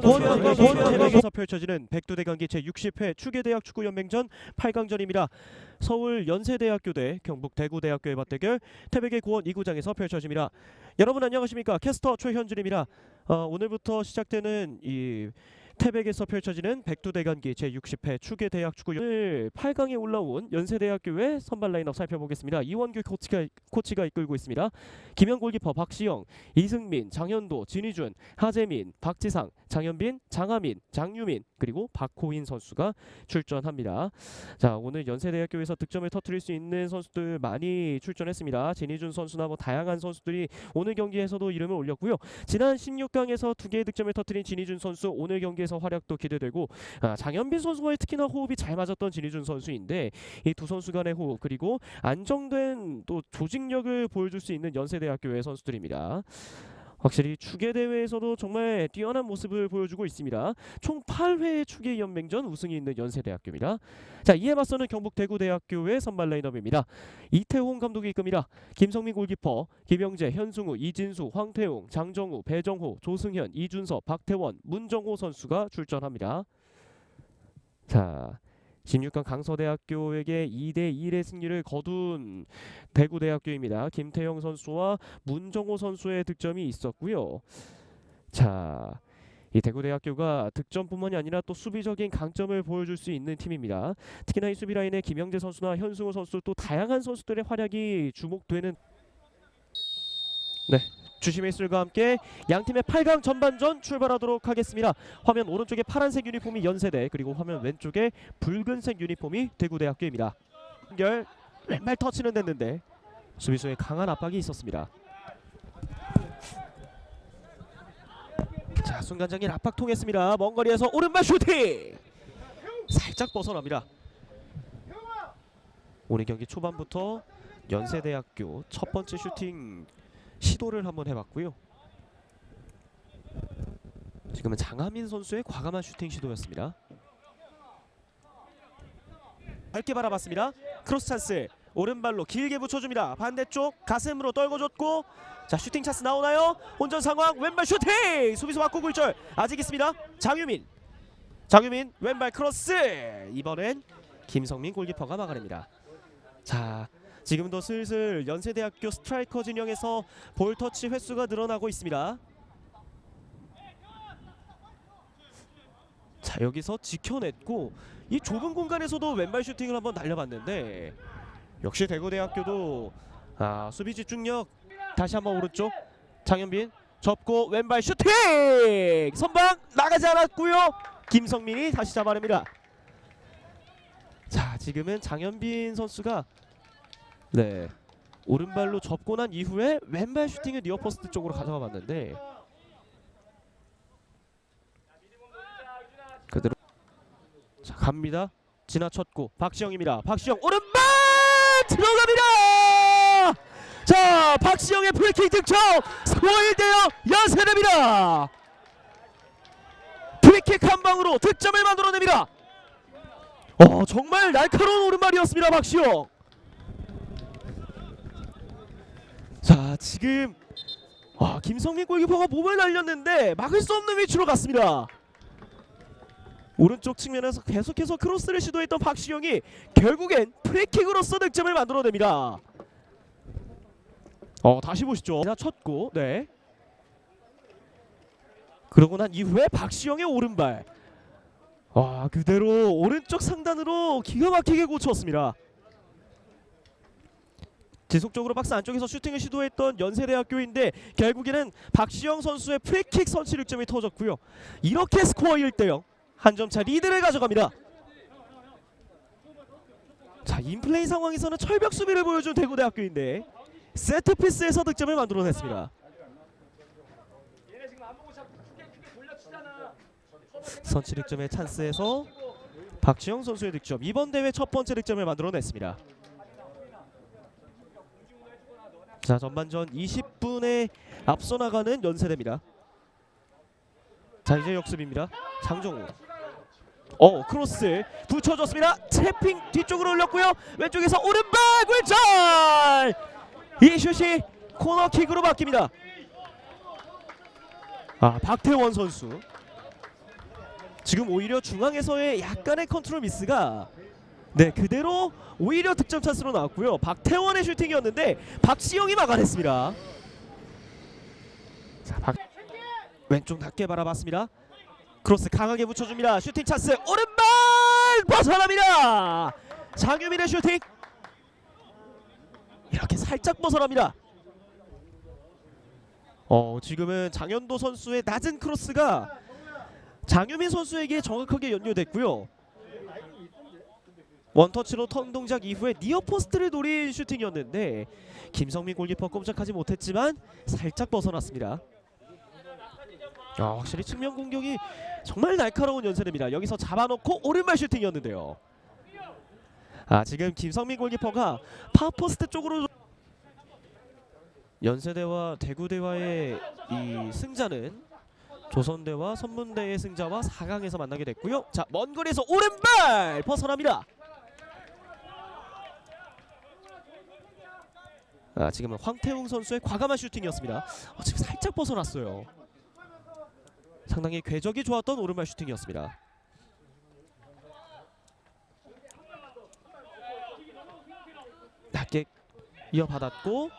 권영과 권영과 에서 펼쳐지는 백두대 경기 제 60회 추계대학 축구연맹전 8강전입니다. 서울 연세대학교 대 경북 대구대학교의 맞대결 태백의 고원 2구장에서 펼쳐집니다. 여러분 안녕하십니까? 캐스터 최현준입니다. 어, 오늘부터 시작되는 이 태백에서 펼쳐지는 백두대 경기 제 60회 추계대학 축구 오늘 8강에 올라온 연세대학교의 선발 라인업 살펴보겠습니다. 이원규 코치가 코치가 이끌고 있습니다. 김현 골키퍼 박시영, 이승민, 장현도, 진희준, 하재민, 박지상, 장현빈, 장하민, 장유민 그리고 박호인 선수가 출전합니다. 자 오늘 연세대학교에서 득점을 터뜨릴 수 있는 선수들 많이 출전했습니다. 진희준 선수나 뭐 다양한 선수들이 오늘 경기에서도 이름을 올렸고요. 지난 16강에서 두 개의 득점을 터뜨린 진희준 선수 오늘 경기에서 활약도 기대되고 아, 장현빈 선수와의 특히나 호흡이 잘 맞았던 진희준 선수인데 이 두 선수 간의 호흡 그리고 안정된 또 조직력을 보여줄 수 있는 연세대학교의 선수들입니다. 확실히 추계 대회에서도 정말 뛰어난 모습을 보여주고 있습니다. 총 8회의 추계 연맹전 우승이 있는 연세대학교입니다. 자 이에 맞서는 경북 대구대학교의 선발 라인업입니다. 이태홍 감독이 이끕니다. 김성민 골키퍼, 김영재, 현승우, 이진수, 황태웅, 장정우, 배정호, 조승현, 이준서, 박태원, 문정호 선수가 출전합니다. 자 16강 강서대학교에게 2대 1의 승리를 거둔 대구대학교입니다. 김태형 선수와 문정호 선수의 득점이 있었고요. 자, 이 대구대학교가 득점뿐만이 아니라 또 수비적인 강점을 보여줄 수 있는 팀입니다. 특히나 이 수비 라인에 김영재 선수나 현승호 선수 또 다양한 선수들의 활약이 주목되는 네. 주심의 술과 함께 양 팀의 8강 전반전 출발하도록 하겠습니다. 화면 오른쪽에 파란색 유니폼이 연세대 그리고 화면 왼쪽에 붉은색 유니폼이 대구대학교입니다. 연결 왼발 터치는 됐는데 수비수의 강한 압박이 있었습니다. 자 순간적인 압박 통했습니다. 먼 거리에서 오른발 슈팅 살짝 벗어납니다. 오늘 경기 초반부터 연세대학교 첫 번째 슈팅 시도를 한번 해봤고요. 지금은 장하민 선수의 과감한 슈팅 시도였습니다. 밝게 바라봤습니다. 크로스 찬스 오른발로 길게 붙여줍니다. 반대쪽 가슴으로 떨궈줬고 자 슈팅 찬스 나오나요? 혼전 상황 왼발 슈팅 수비수 맞고 굴절 아직 있습니다. 장유민 장유민 왼발 크로스 이번엔 김성민 골키퍼가 막아냅니다. 자 지금도 슬슬 연세대학교 스트라이커 진영에서 볼 터치 횟수가 늘어나고 있습니다. 자 여기서 지켜냈고 이 좁은 공간에서도 왼발 슈팅을 한번 날려봤는데 역시 대구대학교도 아 수비 집중력 다시 한번 오른쪽 장현빈 접고 왼발 슈팅 선방 나가지 않았고요 김성민이 다시 잡아냅니다. 자 지금은 장현빈 선수가 네. 오른발로 접고 난 이후에 왼발 슈팅을 니어 포스트 쪽으로 가져가 봤는데. 그대로. 자 갑니다. 지나쳤고 박시영입니다. 박시영 오른발! 들어갑니다! 자 박시영의 프리킥 득점! 스코어 1대0 연세대입니다! 프리킥 한 방으로 득점을 만들어냅니다. 어 정말 날카로운 오른발이었습니다 박시영 자 지금 와 김성민 골키퍼가 몸을 날렸는데 막을 수 없는 위치로 갔습니다. 오른쪽 측면에서 계속해서 크로스를 시도했던 박시영이 결국엔 프리킥으로서 득점을 만들어냅니다. 어 다시 보시죠. 자 쳤고 네. 그러고 난 이후에 박시영의 오른발. 와 그대로 오른쪽 상단으로 기가 막히게 고쳤습니다. 지속적으로 박스 안쪽에서 슈팅을 시도했던 연세대학교인데 결국에는 박시영 선수의 프리킥 선취 득점이 터졌고요. 이렇게 스코어 1대0 한 점 차 리드를 가져갑니다. 자 인플레이 상황에서는 철벽 수비를 보여준 대구대학교인데 세트 피스에서 득점을 만들어냈습니다. 선취 득점의 찬스에서 박지영 선수의 득점 이번 대회 첫 번째 득점을 만들어냈습니다. 자 전반전 20분에 앞서 나가는 연세대입니다. 자 이제 역습입니다. 장정우. 어 크로스 붙여줬습니다. 채핑 뒤쪽으로 올렸고요. 왼쪽에서 오른발 굴절. 이 슛이 코너킥으로 바뀝니다. 아 박태원 선수. 지금 오히려 중앙에서의 약간의 컨트롤 미스가 네 그대로 오히려 득점 찬스로 나왔고요. 박태원의 슈팅이었는데 박시영이 막아냈습니다. 자, 박 왼쪽 낮게 바라봤습니다. 크로스 강하게 붙여줍니다. 슈팅 찬스 오른발 벗어납니다. 장유민의 슈팅 이렇게 살짝 벗어납니다. 어 지금은 장현도 선수의 낮은 크로스가 장유민 선수에게 정확하게 연결됐고요. 원터치로 턴 동작 이후에 니어 포스트를 노린 슈팅이었는데 김성민 골키퍼 꼼짝하지 못했지만 살짝 벗어났습니다. 아, 확실히 측면 공격이 정말 날카로운 연세대입니다. 여기서 잡아놓고 오른발 슈팅이었는데요. 아 지금 김성민 골키퍼가 파포스트 쪽으로 연세대와 대구대와의 이 승자는 조선대와 선문대의 승자와 4강에서 만나게 됐고요. 자, 먼 거리에서 오른발 벗어납니다. 아, 지금은 황태웅 선수의 과감한 슈팅이었습니다. 어, 지금 살짝 벗어났어요. 상당히 궤적이 좋았던 오른발 슈팅이었습니다. 낮게 이어받았고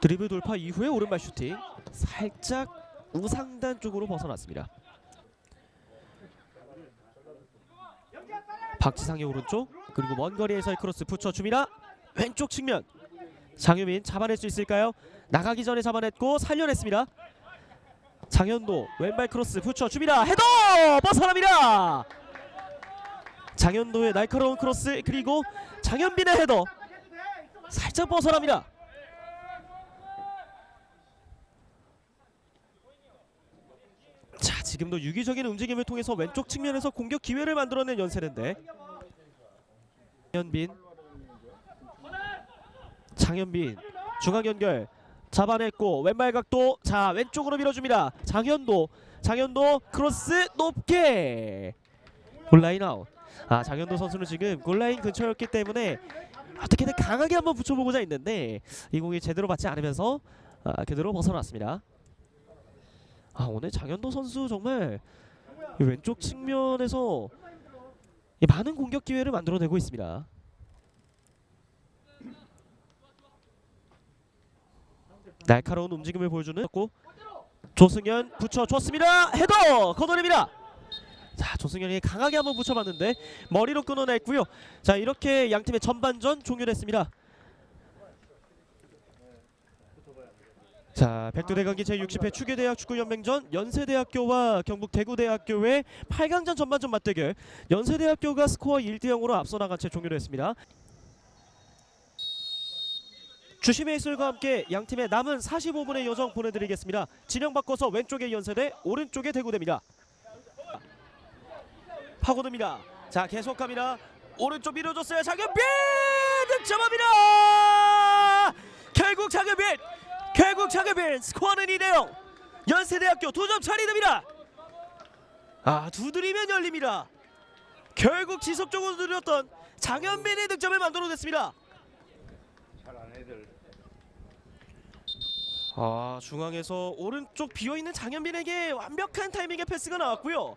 드리블 돌파 이후에 오른발 슈팅 살짝 우상단 쪽으로 벗어났습니다. 박지상의 오른쪽 그리고 먼 거리에서의 크로스 붙여줍니다. 왼쪽 측면 장유민 잡아낼 수 있을까요? 나가기 전에 잡아냈고 살려냈습니다. 장현도 왼발 크로스 붙여줍니다. 헤더 벗어납니다. 장현도의 날카로운 크로스 그리고 장현빈의 헤더 살짝 벗어납니다. 자 지금도 유기적인 움직임을 통해서 왼쪽 측면에서 공격 기회를 만들어낸 연세인데 장현빈 장현빈 중앙 연결 잡아냈고 왼발 각도 자 왼쪽으로 밀어줍니다. 장현도 장현도 크로스 높게. 골라인 아웃. 아 장현도 선수는 지금 골라인 근처였기 때문에 어떻게든 강하게 한번 붙여보고자 했는데 이 공이 제대로 맞지 않으면서 아, 그대로 벗어났습니다. 아 오늘 장현도 선수 정말 이 왼쪽 측면에서 이 많은 공격 기회를 만들어내고 있습니다. 날카로운 움직임을 보여주는 고 조승현 붙여줬습니다. 헤더 걷어냅니다. 자 조승현이 강하게 한번 붙여봤는데 머리로 끊어냈고요. 자 이렇게 양 팀의 전반전 종료됐습니다. 자, 백두대 경기 제60회 추계대학 축구연맹전 연세대학교와 경북 대구대학교의 8강전 전반전 맞대결 연세대학교가 스코어 1대 0으로 앞서 나간 채 종료됐습니다. 주심의 해설과 함께 양 팀의 남은 45분의 여정 보내드리겠습니다. 진영 바꿔서 왼쪽에 연세대, 오른쪽에 대구대입니다. 파고듭니다. 자, 계속 갑니다. 오른쪽 밀어줬어요. 장현빈 득점합니다. 결국 장현빈 결국 장현빈 스코어는 2대0 연세대학교 두 점 차리 됩니다 아 두드리면 열립니다 결국 지속적으로 누렸던 장현빈의 득점을 만들어냈습니다 아 중앙에서 오른쪽 비어있는 장현빈에게 완벽한 타이밍의 패스가 나왔고요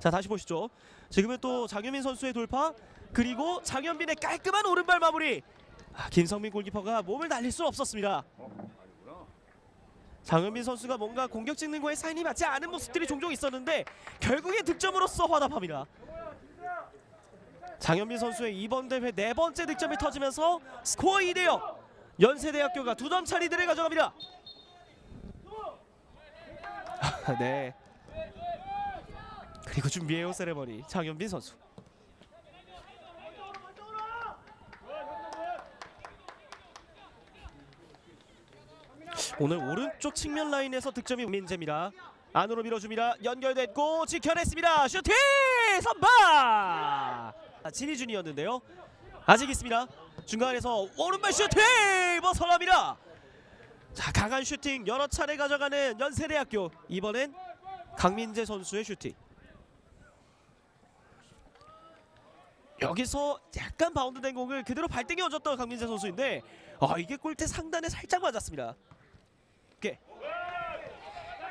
자 다시 보시죠 지금은 또 장현빈 선수의 돌파 그리고 장현빈의 깔끔한 오른발 마무리 아, 김성민 골키퍼가 몸을 날릴 수 없었습니다 장현민 선수가 뭔가 공격 찍는 거에 사인이 맞지 않은 모습들이 종종 있었는데 결국에 득점으로써 화답합니다. 장현민 선수의 이번 대회 네 번째 득점이 터지면서 스코어 2대 0. 연세대학교가 두 점 차리들을 가져갑니다. 네. 그리고 준비해온 세레머니 장현빈 선수. 오늘 오른쪽 측면 라인에서 득점이 민재입니다. 안으로 밀어줍니다. 연결됐고 지켜냈습니다. 슈팅 선방. 진희준이었는데요. 아직 있습니다. 중간에서 오른발 슈팅 벗어납니다. 자 강한 슈팅 여러 차례 가져가는 연세대학교 이번엔 강민재 선수의 슈팅. 여기서 약간 바운드된 공을 그대로 발등에 얹었던 강민재 선수인데 아 이게 골대 상단에 살짝 맞았습니다.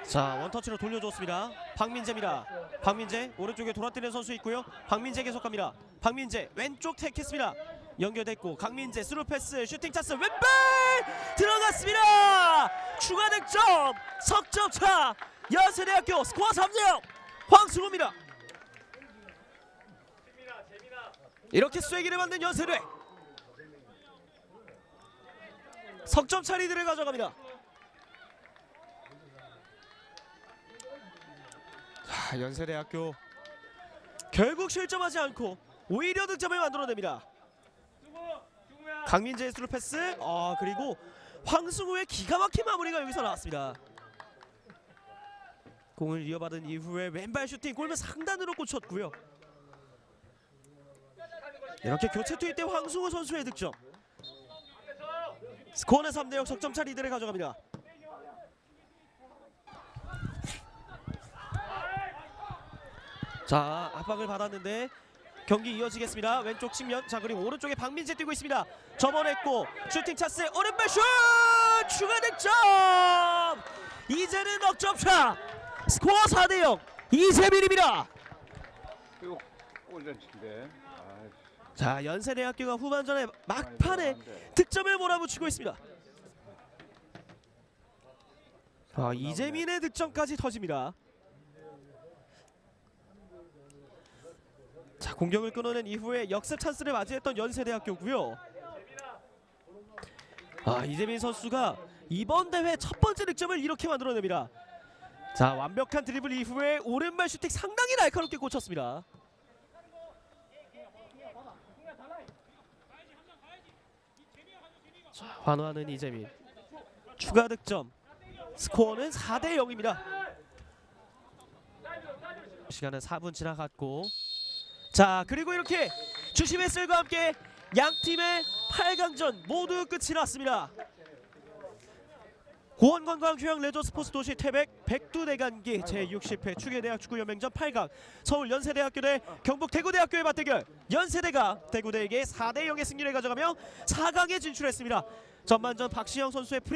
자 원터치로 돌려줬습니다. 박민재입니다. 박민재 오른쪽에 돌아뛰는 선수 있고요. 박민재 계속 갑니다. 박민재 왼쪽 택했습니다. 연결됐고 강민재 스루 패스 슈팅 찬스 왼발 들어갔습니다. 추가 득점 석점차 연세대학교 스코어 3대0 황승호입니다. 이렇게 쐐기를 만든 연세대 석점 차 리드를 가져갑니다. 자, 연세대학교 결국 실점하지 않고 오히려 득점을 만들어냅니다. 강민재의 스루 패스, 아 그리고 황승우의 기가 막힌 마무리가 여기서 나왔습니다. 공을 이어받은 이후에 왼발 슈팅 골문 상단으로 꽂혔고요. 이렇게 교체 투입 때 황승우 선수의 득점. 스코어는 3대0 석점차 리드를 가져갑니다. 자 압박을 받았는데 경기 이어지겠습니다. 왼쪽 측면 자 그리고 오른쪽에 박민재 뛰고 있습니다. 접어냈고 슈팅 찬스 오른발 슛! 추가 득점! 이제는 넉점차! 스코어 4대 0 이세빈입니다. 이거 골렌치인데. 아, 자 연세대학교가 후반전에 막판에 득점을 몰아붙이고 있습니다. 아 이재민의 득점까지 터집니다 자 공격을 끊어낸 이후에 역습 찬스를 맞이했던 연세대학교고요. 아 이재민 선수가 이번 대회 첫 번째 득점을 이렇게 만들어냅니다. 자 완벽한 드리블 이후에 오른발 슈팅 상당히 날카롭게 꽂혔습니다. 자, 환호하는 이재민. 추가 득점. 스코어는 4대 0입니다. 시간은 4분 지나갔고 자 그리고 이렇게 주심 햇살과 함께 양 팀의 8강전 모두 끝이 났습니다. 고원관광 휴양 레저 스포츠 도시 태백 백두대간기 제60회 추계대학 축구연맹전 8강 서울 연세대학교 대 경북 대구대학교의 맞대결. 연세대가 대구대에게 4대 0의 승리를 가져가며 4강에 진출했습니다. 전반전 박시영 선수의